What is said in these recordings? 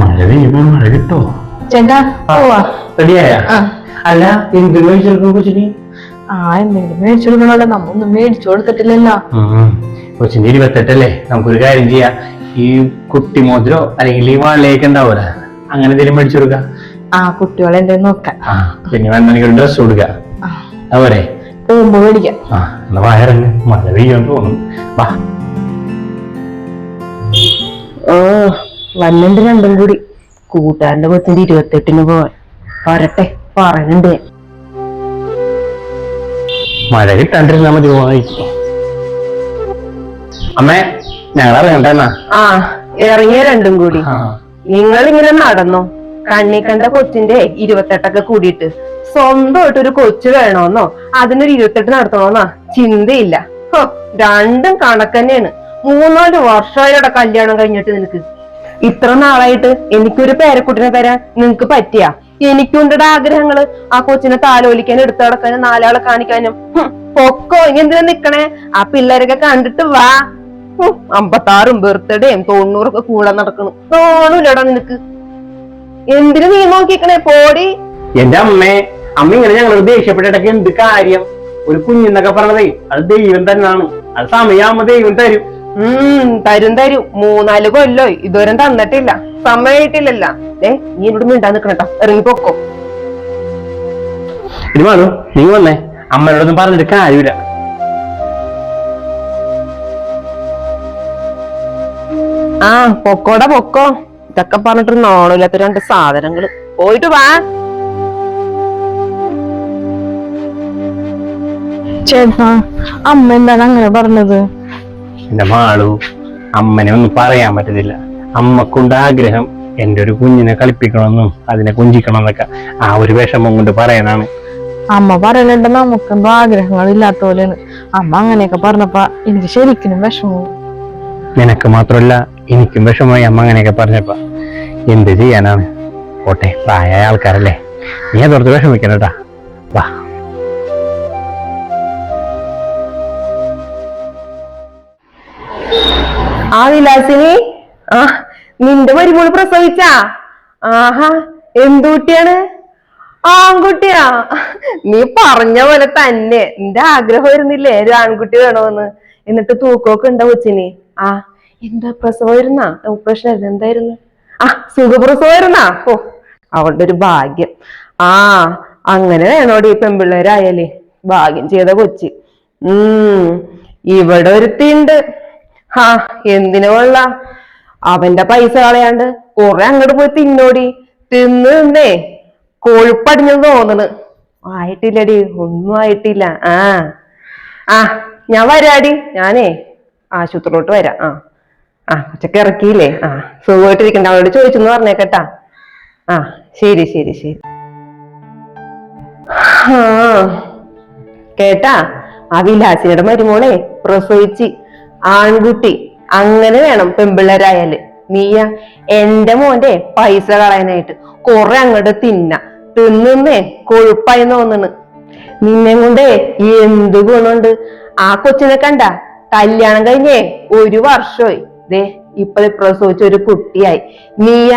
മഴ പെയ്യുമ്പോ മഴ കിട്ടോ ചേട്ടാ പോവാ. റെഡിയായ? അല്ല എന്ത് കഴിച്ചെടുക്കും കൊച്ചിന്? ആ എന്തെങ്കിലും മേടിച്ചു കൊടുക്കണല്ലോ നമ്മൊന്നും മേടിച്ചു കൊടുത്തിട്ടില്ലല്ലോ. കൊച്ചിന്റെ ഇരുപത്തെട്ടല്ലേ? നമുക്കൊരു കാര്യം ചെയ്യാം. ഈ കുട്ടി മോതിരോ അല്ലെങ്കിൽ ഈ വാളിലേക്ക് ഉണ്ടാവൂല അങ്ങനെ എന്തെങ്കിലും മേടിച്ചു കൊടുക്ക. ആ കുട്ടികളെ പിന്നെ വേണമെങ്കിൽ ഒരു ഡ്രസ് കൊടുക്ക. ആ, അതുപോലെ പോകുമ്പോ മേടിക്കാം. ആ എന്നാ വയറങ്ങ് മഴ പെയ്യാൻ തോന്നുന്നു വാ. ഓ വന്നിണ്ട് രണ്ടും കൂടി. കൂട്ടുകാരന്റെ പത്തിന്റെ ഇരുപത്തെട്ടിന് പോവാൻ. വരട്ടെ പറയുന്നുണ്ട്. ഞാൻ. മഴ കിട്ടാണ്ടിരുന്നാ മതി പോവായിരിക്കും അമ്മേ ഞങ്ങൾ അറിയണ്ടെന്നാ ആ ഇറങ്ങിയ രണ്ടും കൂടി. നിങ്ങൾ ഇങ്ങനെ നടന്നോ? കണ്ണി കണ്ട കൊച്ചിന്റെ ഇരുപത്തെട്ടൊക്കെ കൂടിയിട്ട്. സ്വന്തമായിട്ട് ഒരു കൊച്ചു വേണോന്നോ? അതിനൊരു ഇരുപത്തെട്ട് നടത്തണോന്നാ? ചിന്തയില്ല. രണ്ടും കണക്കന്നെയാണ് മൂന്നാൽ വർഷമായിടെ കല്യാണം കഴിഞ്ഞിട്ട് നിനക്ക്. ഇത്ര നാളായിട്ട് എനിക്കൊരു പേരക്കുട്ടിനെ തരാൻ നിങ്ങക്ക് പറ്റിയ? എനിക്കുണ്ടട ആഗ്രഹങ്ങൾ. ആ കൊച്ചിനെ താലോലിക്കാനും എടുത്തു നടക്കാനും നാലാളെ കാണിക്കാനും. പൊക്കോ ഇനി എന്തിനാ നിക്കണേ? ആ പിള്ളേരൊക്കെ കണ്ടിട്ട് വാ. അമ്പത്താറും ബർത്ത്ഡേയും തൊണ്ണൂറൊക്കെ കൂടെ നടക്കണു. തോന്നൂലടാ നിനക്ക്. എന്തിനു നീ നോക്കിക്കണേ? പോടി. എന്റെ അമ്മേ അമ്മ ഇങ്ങനെ ഞങ്ങൾ ദേഷ്യപ്പെട്ടിട്ടൊക്കെ എന്ത് കാര്യം? ഒരു കുഞ്ഞെന്നൊക്കെ പറഞ്ഞതേ അത് ദൈവം തന്നെയാണ് അത് സമയമാകുമ്പോ ദൈവം തരും. ഉം തരും തരും. മൂന്നാൽ കൊല്ലോ ഇതുവരെ തന്നിട്ടില്ല. സമയമായിട്ടില്ലല്ല ഏ നീ ഇവിടെ മിണ്ടാ നിക്കണട്ടോ. ഇറങ്ങി പൊക്കോ നീ വന്നേ. അമ്മയോടൊന്നും പറഞ്ഞിട്ട് കാര്യമില്ല. ആ പൊക്കോടാ പൊക്കോ. ഇതൊക്കെ പറഞ്ഞിട്ട് നാണില്ലാത്ത രണ്ട് സാധനങ്ങൾ. പോയിട്ട് വാ. ചേട്ടാ അമ്മ എന്താണ് അങ്ങനെ പറഞ്ഞത്? എന്റെ മാളു അമ്മനെ ഒന്നും പറയാൻ പറ്റത്തില്ല. അമ്മക്കുണ്ട് ആഗ്രഹം എന്റെ ഒരു കുഞ്ഞിനെ കളിപ്പിക്കണമെന്നും അതിനെ കുഞ്ചിക്കണം എന്നൊക്കെ ആ ഒരു വിഷമം കൊണ്ട് പറയാനാണ് അമ്മ പറയലുണ്ട് നമുക്കെന്തോ ആഗ്രഹങ്ങൾ ഇല്ലാത്ത പോലെയാണ്. അമ്മ അങ്ങനെയൊക്കെ പറഞ്ഞപ്പോ എനിക്ക് ശരിക്കും വിഷമവും. നിനക്ക് മാത്രമല്ല എനിക്കും വിഷമമായി അമ്മ അങ്ങനെയൊക്കെ പറഞ്ഞപ്പ. എന്ത് ചെയ്യാനാണ്? പോട്ടെ പ്രായമായ ആൾക്കാരല്ലേ? നീ അതോർത്ത് വിഷമിക്കണട്ടാ വാ. ആ വിലാസിനി ആ നിന്റെ മരുമോൾ പ്രസവിച്ചാ? ആഹാ എന്തുകുട്ടിയാണ്? ആൺകുട്ടിയാ. നീ പറഞ്ഞ പോലെ തന്നെ. നിന്റെ ആഗ്രഹം വരുന്നില്ലേ? ഒരു ആൺകുട്ടി വേണോന്ന്. എന്നിട്ട് തൂക്കമൊക്കെ ഉണ്ടോ കൊച്ചിനി? ആ എന്താ പ്രസവമായിരുന്നാ ഓപ്പറേഷൻ ആയിരുന്നു. എന്തായിരുന്നു? ആ സുഖപ്രസവമായിരുന്നാ ഓ അവളുടെ ഒരു ഭാഗ്യം. ആ അങ്ങനെ വേണോടി പെൺപിള്ളേരായാലേ. ഭാഗ്യം ചെയ്ത കൊച്ചി. ഉം ഇവിടെ ഒരുത്തിണ്ട് ഹാ എന്തിനു കൊള്ള അവന്റെ പൈസ കളയാണ്ട് കുറെ അങ്ങോട്ട് പോയി തിന്നോടി. തിന്ന് തിന്നേ കൊഴുപ്പടിഞ്ഞെന്ന് തോന്നണ്. ആയിട്ടില്ലടി ഒന്നും ആയിട്ടില്ല. ആ. ആ ഞാൻ വരാടി. ഞാനേ ആശുപത്രിയിലോട്ട് വരാം. ആ. ആ ഉച്ചയ്ക്ക് ഇറക്കിയില്ലേ? ആ സുഖമായിട്ടിരിക്കണ്ട. അവളോട് ചോദിച്ചെന്ന് പറഞ്ഞേക്കട്ടാ. ആ ശരി ശരി ശരി. കേട്ടാ? ആ വിലാസിയുടെ മരുമോളെ പ്രസവിച്ച്. ആൺകുട്ടി. അങ്ങനെ വേണം പെമ്പിള്ളേരായാൽ. നീയ എന്റെ മോന്റെ പൈസ കളയാനായിട്ട് കൊറേ അങ്ങോട്ട് തിന്ന. തിന്നുന്നേ കൊഴുപ്പായി തോന്നണ്. നിന്നെ കൊണ്ടേ എന്ത് ഗുണമുണ്ട് ആ കൊച്ചിനെ കണ്ട കല്യാണം കഴിഞ്ഞേ ഒരു വർഷമായി ദേ ഇപ്പൊ പ്രസവിച്ച ഒരു കുട്ടിയായി. നീയ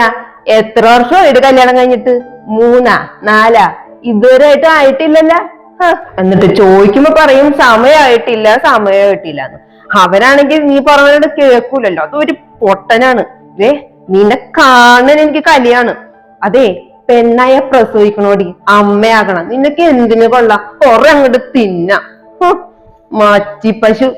എത്ര വർഷമായിട്ട് കല്യാണം കഴിഞ്ഞിട്ട്? മൂന്നാ നാലാ? ഇതുവരെ ആയിട്ട് ആയിട്ടില്ലല്ല. എന്നിട്ട് ചോദിക്കുമ്പോ പറയും സമയമായിട്ടില്ല സമയമായിട്ടില്ല എന്ന് അവനാണെങ്കിൽ നീ പറഞ്ഞോട് കേൾക്കൂലല്ലോ. അതൊരു പൊട്ടനാണ്. ഏ നിന്നെ കാണാൻ എനിക്ക് കലിയാണ്. അതെ പെണ്ണായ പ്രസവിക്കണോടി അമ്മയാകണം. നിനക്ക് എന്തിനു കൊള്ളാം? കൊറേ അങ്ങോട്ട് തിന്ന മാറ്റി പശു.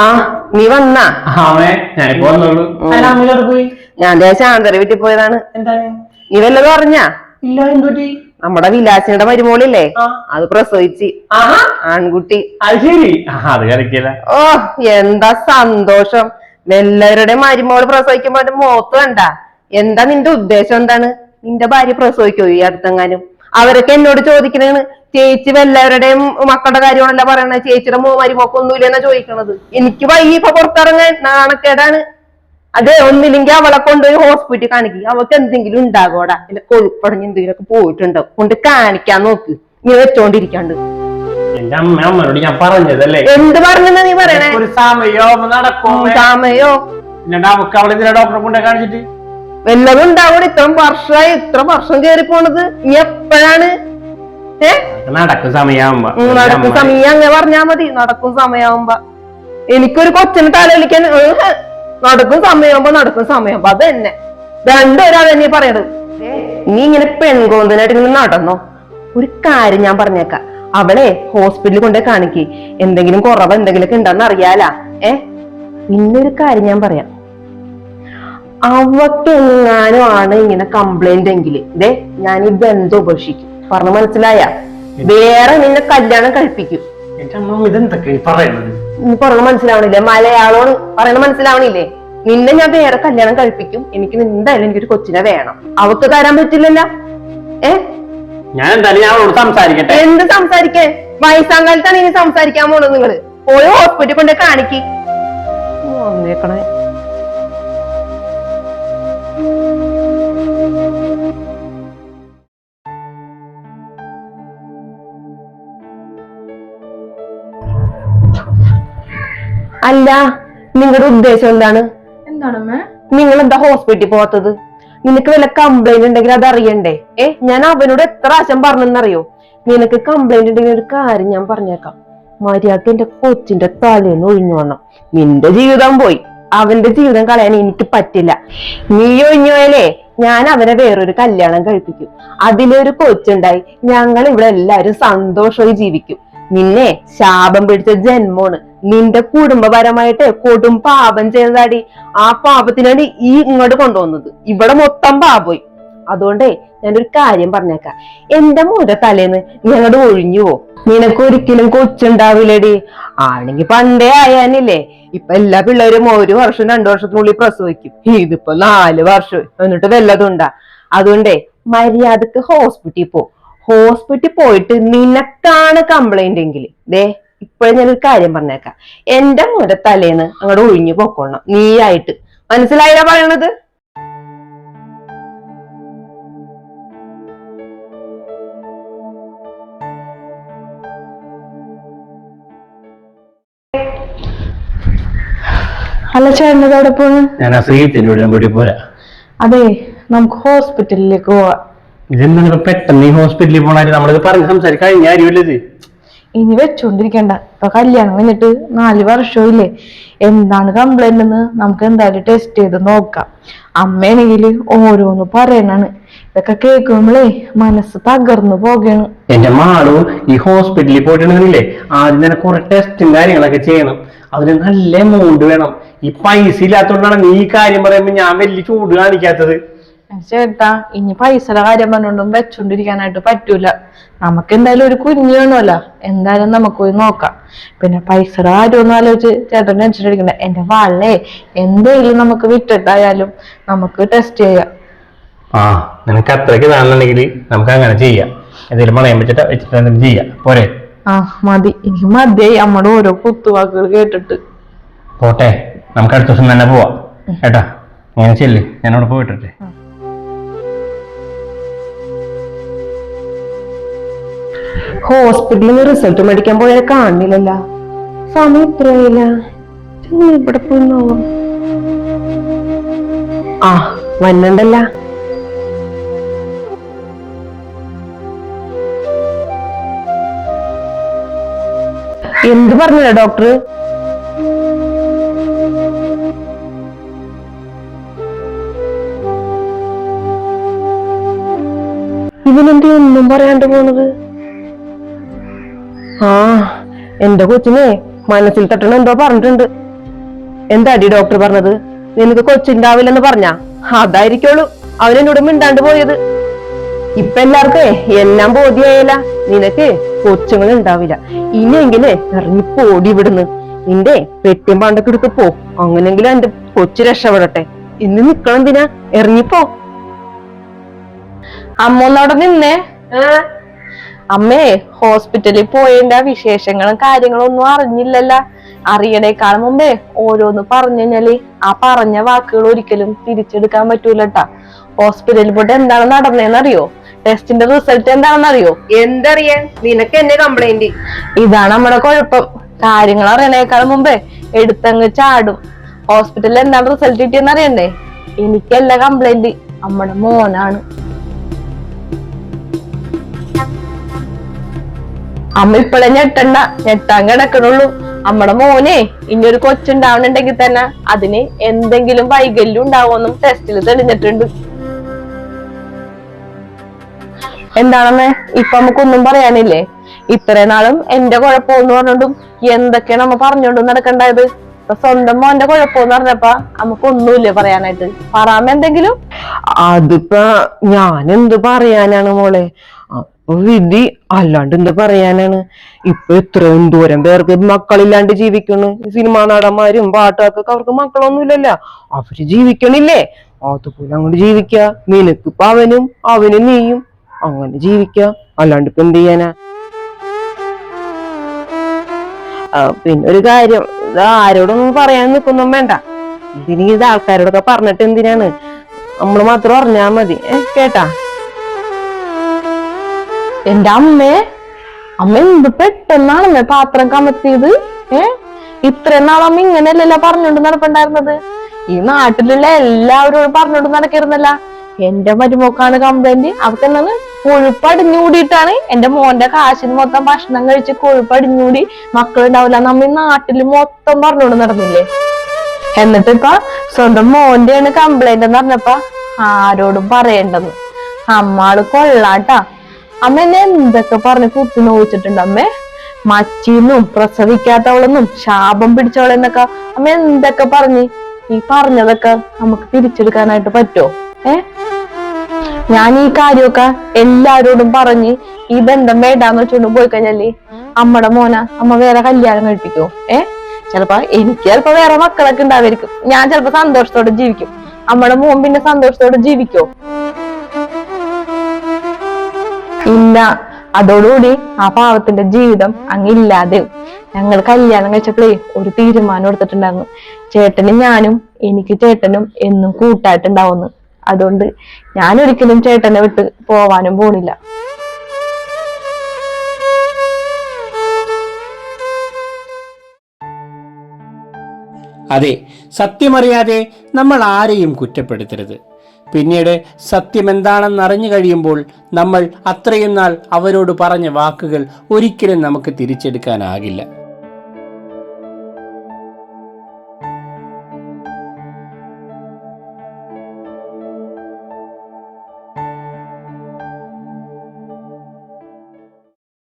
ആ നീ വന്നാ. ഞാൻ ശാന്തര വീട്ടിൽ പോയതാണ്. നീ വല്ലതും അറിഞ്ഞാ? ഇല്ല എന്തുപറ്റി? നമ്മുടെ വിലാസിയുടെ മരുമോളില്ലേ? അത് പ്രസവിച്ച്. ആൺകുട്ടി. ഓ എന്താ സന്തോഷം. എല്ലാവരുടെ മരുമോൾ പ്രസവിക്കുമ്പോ അതിന്റെ മുഖത്ത് കണ്ട. എന്താ നിന്റെ ഉദ്ദേശം എന്താണ്? നിന്റെ ഭാര്യ പ്രസവിക്കോ ഈ അടുത്തെങ്ങാനും? അവരൊക്കെ എന്നോട് ചോദിക്കണേണ്. ചേച്ചി എല്ലാവരുടെയും മക്കളുടെ കാര്യമാണല്ല പറയണത്. ചേച്ചിയുടെ മോ- മരുമോക്കൊന്നുമില്ലെന്നാ ചോദിക്കണത്. എനിക്ക് വൈകി ഇപ്പൊ പുറത്തിറങ്ങാൻ. നാണക്കേടാണ്. അതെ ഒന്നില്ലെങ്കിൽ അവളെ കൊണ്ടുപോയി ഹോസ്പിറ്റലിൽ കാണിക്കും. അവൾക്ക് എന്തെങ്കിലും ഉണ്ടാകോടാ എന്റെ കൊഴുപ്പടഞ്ഞ് എന്തെങ്കിലുമൊക്കെ പോയിട്ടുണ്ടോ? കൊണ്ട് കാണിക്കാൻ നോക്ക്. നീ വെച്ചോണ്ടിരിക്കാണ്ട്. എന്റെ അമ്മ അമ്മയോട് ഞാൻ പറഞ്ഞതല്ലേ? എന്ത് പറഞ്ഞെന്നാ നീ പറയണേ? ഒരു സമയോ നടക്കും സമയോ. എന്നിട്ട് അവക്ക് അവിടെ ഡോക്ടറെ കൊണ്ടേ കാണിച്ചിട്ട്. വല്ലതും ഉണ്ടാവണം ഇത്ര വർഷമായി ഇത്ര വർഷം കേറി പോണത് നീ എപ്പോഴാണ്? നടക്കും സമയാവുമ്പോ. നടക്കും സമയം അങ്ങനെ പറഞ്ഞാ മതി. നടക്കും സമയമാകുമ്പോ എനിക്കൊരു കൊച്ചിന് തലവലിക്കാൻ നടക്കും സമയമാകുമ്പോ നടക്കും സമയമാകുമ്പോ അത് തന്നെ രണ്ടുപേരും അത് തന്നെ പറയണത് നീ ഇങ്ങനെ പെൺകോന്തനായിട്ട് ഇങ്ങനെ നടന്നോ? ഒരു കാര്യം ഞാൻ പറഞ്ഞേക്കാം. അവളെ ഹോസ്പിറ്റലിൽ കൊണ്ടേ കാണിക്ക്. എന്തെങ്കിലും കുറവ് എന്തെങ്കിലുമൊക്കെ ഉണ്ടെന്ന് അറിയാലാ. ഏ? പിന്നൊരു കാര്യം ഞാൻ പറയാം. അവക്കെങ്ങാനും ആണ് ഇങ്ങനെ കംപ്ലൈന്റ് എങ്കിൽ. ഇതേ ഞാൻ ഈ ബന്ധം ഉപേക്ഷിക്കും. പറഞ്ഞു മനസ്സിലായ? വേറെ നിന്നെ കല്യാണം കഴിപ്പിക്കും. നീ പറഞ്ഞു മനസ്സിലാവണില്ലേ? മലയാളം പറയണ മനസ്സിലാവണില്ലേ? നിന്നെ ഞാൻ വേറെ കല്യാണം കഴിപ്പിക്കും. എനിക്ക് എന്തായാലും എനിക്കൊരു കൊച്ചിനെ വേണം. അവക്ക് തരാൻ പറ്റില്ലല്ല. ഏ? ഞാൻ എന്തായാലും സംസാരിക്കട്ടെ. എന്ത് സംസാരിക്കേ? വയസ്സാം കാലത്താണ് ഇനി സംസാരിക്കാൻ പോണത് നിങ്ങൾ. പോയി ഹോസ്പിറ്റലിൽ കൊണ്ട് കാണിക്കണേ വന്നേക്കണേ. അല്ല നിങ്ങളുടെ ഉദ്ദേശം എന്താണ്? നിങ്ങൾ എന്താ ഹോസ്പിറ്റലിൽ പോവാത്തത്? നിനക്ക് വല്ല കംപ്ലൈന്റ് ഉണ്ടെങ്കിൽ അത് അറിയണ്ടേ? ഏ ഞാൻ അവനോട് എത്ര ആശം പറഞ്ഞെന്നറിയോ? നിനക്ക് കംപ്ലൈന്റ് ഉണ്ടെങ്കിൽ ഒരു കാര്യം ഞാൻ പറഞ്ഞേക്കാം. മര്യാദയ്ക്ക് എന്റെ കൊച്ചിന്റെ തലേന്ന് ഒഴിഞ്ഞു വന്നു നിന്റെ ജീവിതം പോയി. അവന്റെ ജീവിതം കളയാൻ എനിക്ക് പറ്റില്ല. നീ ഒഴിഞ്ഞു പോയാലേ ഞാൻ അവനെ വേറൊരു കല്യാണം കഴിപ്പിക്കും. അതിലൊരു കൊച്ചുണ്ടായി. ഞങ്ങൾ ഇവിടെ എല്ലാരും സന്തോഷമായി ജീവിക്കും. നിന്നെ ശാപം പിടിച്ച ജന്മമാണ്. നിന്റെ കുടുംബപരമായിട്ട് കൊടും പാപം ചെയ്തതാടി. ആ പാപത്തിനാണ് ഈ ഇങ്ങോട്ട് കൊണ്ടുവന്നത്. ഇവിടെ മൊത്തം പാപോയി അതുകൊണ്ടേ ഞാനൊരു കാര്യം പറഞ്ഞേക്കാം. എന്റെ മോന്റെ തലേന്ന് ഞങ്ങളുടെ ഒഴിഞ്ഞു പോ. നിനക്ക് ഒരിക്കലും കൊച്ചുണ്ടാവില്ലടി. ആണെങ്കി പണ്ടേ ആയാനില്ലേ? ഇപ്പൊ എല്ലാ പിള്ളേരും ഒരു വർഷം രണ്ടു വർഷത്തിനുള്ളിൽ പ്രസവിക്കും. ഇതിപ്പോ നാല് വർഷം. എന്നിട്ട് വല്ലതും ഉണ്ടാ. അതുകൊണ്ടേ മര്യാദയ്ക്ക് ഹോസ്പിറ്റലിൽ പോ. ഹോസ്പിറ്റലിൽ പോയിട്ട് നിനക്കാണ് കംപ്ലൈന്റ് എങ്കിൽ. ദേ ഇപ്പോഴും ഞാനൊരു കാര്യം പറഞ്ഞേക്കാം. എന്റെ മുര തലേന്ന് അങ്ങോട്ട് ഒഴിഞ്ഞു നീ നീയായിട്ട്. മനസ്സിലായില്ല പറയണത്? അല്ല പോണ്? ഞാൻ പോരാ. അതെ നമുക്ക് ഹോസ്പിറ്റലിലേക്ക് പോവാം. ഇതെന്താണ് പെട്ടെന്ന് ഈ ഹോസ്പിറ്റലിൽ പോണാൽ നമ്മളിത് പറഞ്ഞ് സംസാരിക്കാൻ കഴിഞ്ഞ ഇനി വെച്ചോണ്ടിരിക്കണ്ട. ഇപ്പൊ കല്യാണം കഴിഞ്ഞിട്ട് നാല് വർഷമില്ലേ എന്താണ് കംപ്ലൈന്റ് എന്ന് നമുക്ക് എന്തായാലും ടെസ്റ്റ് ചെയ്ത് നോക്കാം. അമ്മയാണെങ്കിൽ ഓരോന്ന് പറയണാണ്. ഇതൊക്കെ കേൾക്കുമ്പോഴേ മനസ്സ് തകർന്നു പോകയാണ് എന്റെ മാളു ഈ ഹോസ്പിറ്റലിൽ പോയിട്ടുണ്ടെങ്കിലേ ആദ്യം തന്നെ കുറെ ടെസ്റ്റും കാര്യങ്ങളൊക്കെ ചെയ്യണം. അതിന് നല്ല എമൗണ്ട് വേണം. ഈ പൈസ ഇല്ലാത്തതുകൊണ്ടാണ് നീ കാര്യം പറയുമ്പോ ഞാൻ വലിയ ചൂട് കാണിക്കാത്തത്. ചേട്ടാ ഇനി പൈസയുടെ കാര്യം പറഞ്ഞോണ്ടും വെച്ചോണ്ടിരിക്കാനായിട്ട് പറ്റൂല. നമുക്ക് എന്തായാലും ഒരു കുഞ്ഞു വേണമല്ലോ എന്തായാലും നമുക്ക് പോയി നോക്കാം. പിന്നെ പൈസയുടെ കാര്യം ഒന്നും ആലോചിച്ച് ചേട്ടൻ ടെൻഷൻ അടിക്കണ്ട. എന്റെ വാളേ എന്തെങ്കിലും നമുക്ക് വിറ്റിട്ടായാലും നമുക്ക് ടെസ്റ്റ് ചെയ്യാം. ആ നിനക്ക് അത്രയ്ക്ക് താണെന്നുണ്ടെങ്കിൽ നമുക്ക് അങ്ങനെ ചെയ്യാം. എന്തെങ്കിലും പണയം വെച്ചിട്ട് വെച്ചിട്ട് എന്തെങ്കിലും ചെയ്യാം. പോരെ. ആ മതി. എനിക്ക് മതിയായി നമ്മുടെ ഓരോ കുത്തുവാക്കുകൾ കേട്ടിട്ട്. പോട്ടെ. നമുക്ക് അടുത്ത ദിവസം തന്നെ പോവാം. ഏട്ടാ അങ്ങനെ ചെല്ലേ. ഞാൻ അവിടെ പോയിട്ടെ ഹോസ്പിറ്റലിൽ നിന്ന് റിസൾട്ട് മേടിക്കാൻ പോയാൽ കാണില്ലല്ല. സമയം ഇത്രയില്ല ഇവിടെ പോയി നോക്കാം? ആ വന്നണ്ടല്ല. എന്ത് പറഞ്ഞില്ല ഡോക്ടർ? ഇവനെന്ത് ഒന്നും പറയാണ്ട് പോണത്? ആ എന്റെ കൊച്ചിനെ മനസ്സിൽ തട്ടണ എന്തോ പറഞ്ഞിട്ടുണ്ട്. എന്താടി ഡോക്ടർ പറഞ്ഞത്? നിനക്ക് കൊച്ചുണ്ടാവില്ലെന്ന് പറഞ്ഞ? അതായിരിക്കുള്ളൂ. അവൻ എന്നോട് മിണ്ടാണ്ട് പോയത്. ഇപ്പൊ എല്ലാവർക്കേ എല്ലാം ബോധ്യായല്ല നിനക്ക് കൊച്ചുങ്ങൾ ഉണ്ടാവില്ല ഇനിയെങ്കിലേ ഇറങ്ങി പോടി ഇവിടുന്ന്. നിന്റെ പെട്ടിയും പാണ്ടൊക്കെ എടുത്ത് പോ. അങ്ങനെങ്കിലും എന്റെ കൊച്ചു രക്ഷപ്പെടട്ടെ. ഇന്ന് നിക്കണം എന്തിനാ ഇറങ്ങിപ്പോ. അമ്മ ഒന്നവിടെ നിന്നേ. അമ്മേ ഹോസ്പിറ്റലിൽ പോയേണ്ട വിശേഷങ്ങളും കാര്യങ്ങളും ഒന്നും അറിഞ്ഞില്ലല്ല. അറിയണേക്കാൾ മുമ്പേ ഓരോന്ന് പറഞ്ഞു കഴിഞ്ഞാൽ ആ പറഞ്ഞ വാക്കുകൾ ഒരിക്കലും തിരിച്ചെടുക്കാൻ പറ്റൂലട്ടാ. ഹോസ്പിറ്റലിൽ പോയിട്ട് എന്താണ് നടന്നതെന്ന് അറിയോ ടെസ്റ്റിന്റെ റിസൾട്ട് എന്താണെന്നറിയോ? എന്തറിയാൻ നിനക്ക് എന്നെ കംപ്ലൈന്റ് ഇതാണ് നമ്മുടെ കുഴപ്പം. കാര്യങ്ങൾ അറിയണേക്കാൾ മുമ്പേ എടുത്തങ്ങ് ചാടും. ഹോസ്പിറ്റലിൽ എന്താണ് റിസൾട്ട് കിട്ടിയെന്ന് അറിയണ്ടേ എനിക്കല്ല കംപ്ലൈന്റ് നമ്മുടെ മോനാണ്. അമ്മ ഇപ്പഴേ ഞെട്ടണ്ട ഞെട്ടാൻ കിടക്കണുള്ളൂ. അമ്മടെ മോനെ ഇനി ഒരു കൊച്ചുണ്ടാവണുണ്ടെങ്കിൽ തന്നെ അതിന് എന്തെങ്കിലും വൈകല്യം ഉണ്ടാവുമെന്നും ടെസ്റ്റിൽ തെളിഞ്ഞിട്ടുണ്ട്. എന്താണെന്ന് ഇപ്പൊ നമുക്കൊന്നും പറയാനില്ലേ? ഇത്രയും നാളും എന്റെ കുഴപ്പമെന്ന് പറഞ്ഞോണ്ടും എന്തൊക്കെയാണ് നമ്മ പറഞ്ഞോണ്ടും നടക്കണ്ടായത്? സ്വന്തം മോന്റെ കുഴപ്പമെന്ന് പറഞ്ഞപ്പ നമുക്കൊന്നുമില്ല പറയാനായിട്ട്? പറയാമ എന്തെങ്കിലും. അതിപ്പോ ഞാൻ എന്ത് പറയാനാണ് മോളെ? വിധി അല്ലാണ്ട് എന്താ പറയാനാണ്? ഇപ്പൊ ഇത്രയും ദൂരം പേർക്ക് മക്കളില്ലാണ്ട് ജീവിക്കുന്നു സിനിമാ നടന്മാരും പാട്ടുകാർക്കൊക്കെ അവർക്ക് മക്കളൊന്നുമില്ലല്ലോ. അവർ ജീവിക്കണില്ലേ? അതുപോലെ അങ്ങോട്ട് ജീവിക്ക. നിനക്കിപ്പൊ അവനും അവനും നീയും അങ്ങനെ ജീവിക്ക. അല്ലാണ്ട് ഇപ്പൊ എന്ത് ചെയ്യാനാ? പിന്നെ ഒരു കാര്യം. ആരോടൊന്നും പറയാൻ നിൽക്കൊന്നും വേണ്ട. ഇതിന് ഇത് ആൾക്കാരോടൊക്കെ പറഞ്ഞിട്ട് എന്തിനാണ്? നമ്മൾ മാത്രം അറിഞ്ഞാ മതി. കേട്ടാ? എന്റെ അമ്മേ അമ്മ എന്ത് പെട്ടെന്നാണമ്മേ പാത്രം കമത്തിയത്? ഏ? ഇത്രയും നാൾ അമ്മ ഇങ്ങനെയല്ലല്ലോ പറഞ്ഞോണ്ട് നടപ്പുണ്ടായിരുന്നത്. ഈ നാട്ടിലുള്ള എല്ലാവരോടും പറഞ്ഞോണ്ട് നടക്കരുന്നല്ല എന്റെ മരുമോക്കാണ് കംപ്ലൈന്റ് അവർക്ക് എന്താണ് കൊഴുപ്പടിഞ്ഞുകൂടിയിട്ടാണ് എന്റെ മോന്റെ കാശിന് മൊത്തം ഭക്ഷണം കഴിച്ച് കൊഴുപ്പടിഞ്ഞൂടി മക്കളുണ്ടാവില്ല. നമ്മ ഈ നാട്ടിൽ മൊത്തം പറഞ്ഞോണ്ട് നടന്നില്ലേ? എന്നിട്ട് ഇപ്പൊ സ്വന്തം മോന്റെയാണ് കംപ്ലൈന്റ് എന്ന് പറഞ്ഞപ്പ ആരോടും പറയേണ്ടത്. അമ്മാൾ കൊള്ളാട്ടാ. അമ്മ എന്നെ എന്തൊക്കെ പറഞ്ഞ് കുത്തി നോവിച്ചിട്ടുണ്ട് അമ്മേ? മച്ചിന്നും പ്രസവിക്കാത്തവളെന്നും ശാപം പിടിച്ചവളെന്നൊക്കെ അമ്മ എന്തൊക്കെ പറഞ്ഞ്? ഈ പറഞ്ഞതൊക്കെ നമുക്ക് തിരിച്ചെടുക്കാനായിട്ട് പറ്റുമോ ഏ? ഞാൻ ഈ കാര്യമൊക്കെ എല്ലാരോടും പറഞ്ഞ് ഈ ബന്ധം വേണ്ടാന്ന് വെച്ചോണ്ട് പോയി കഴിഞ്ഞാൽ അമ്മടെ മോന അമ്മ വേറെ കല്യാണം കഴിപ്പിക്കോ? ഏ? ചിലപ്പോ എനിക്ക് ചിലപ്പോ വേറെ മക്കളൊക്കെ ഉണ്ടാവായിരിക്കും. ഞാൻ ചിലപ്പോ സന്തോഷത്തോടെ ജീവിക്കും. അമ്മടെ മോൻ പിന്നെ സന്തോഷത്തോടെ ജീവിക്കോ? ഇല്ല. അതോടുകൂടി ആ പാവത്തിന്റെ ജീവിതം അങ്ങില്ലാതെ ഞങ്ങൾ കല്യാണം കഴിച്ചപ്പോഴേ ഒരു തീരുമാനം എടുത്തിട്ടുണ്ടായിരുന്നു. ചേട്ടനും ഞാനും എനിക്ക് ചേട്ടനും എന്നും കൂട്ടായിട്ടുണ്ടാവുന്നു. അതുകൊണ്ട് ഞാൻ ഒരിക്കലും ചേട്ടനെ വിട്ട് പോവാനും പോണില്ല. അതെ സത്യമറിയാതെ നമ്മൾ ആരെയും കുറ്റപ്പെടുത്തരുത്. പിന്നീട് സത്യം എന്താണെന്ന് അറിഞ്ഞു കഴിയുമ്പോൾ നമ്മൾ അത്രയും നാൾ അവരോട് പറഞ്ഞ വാക്കുകൾ ഒരിക്കലും നമുക്ക് തിരിച്ചെടുക്കാനാകില്ല.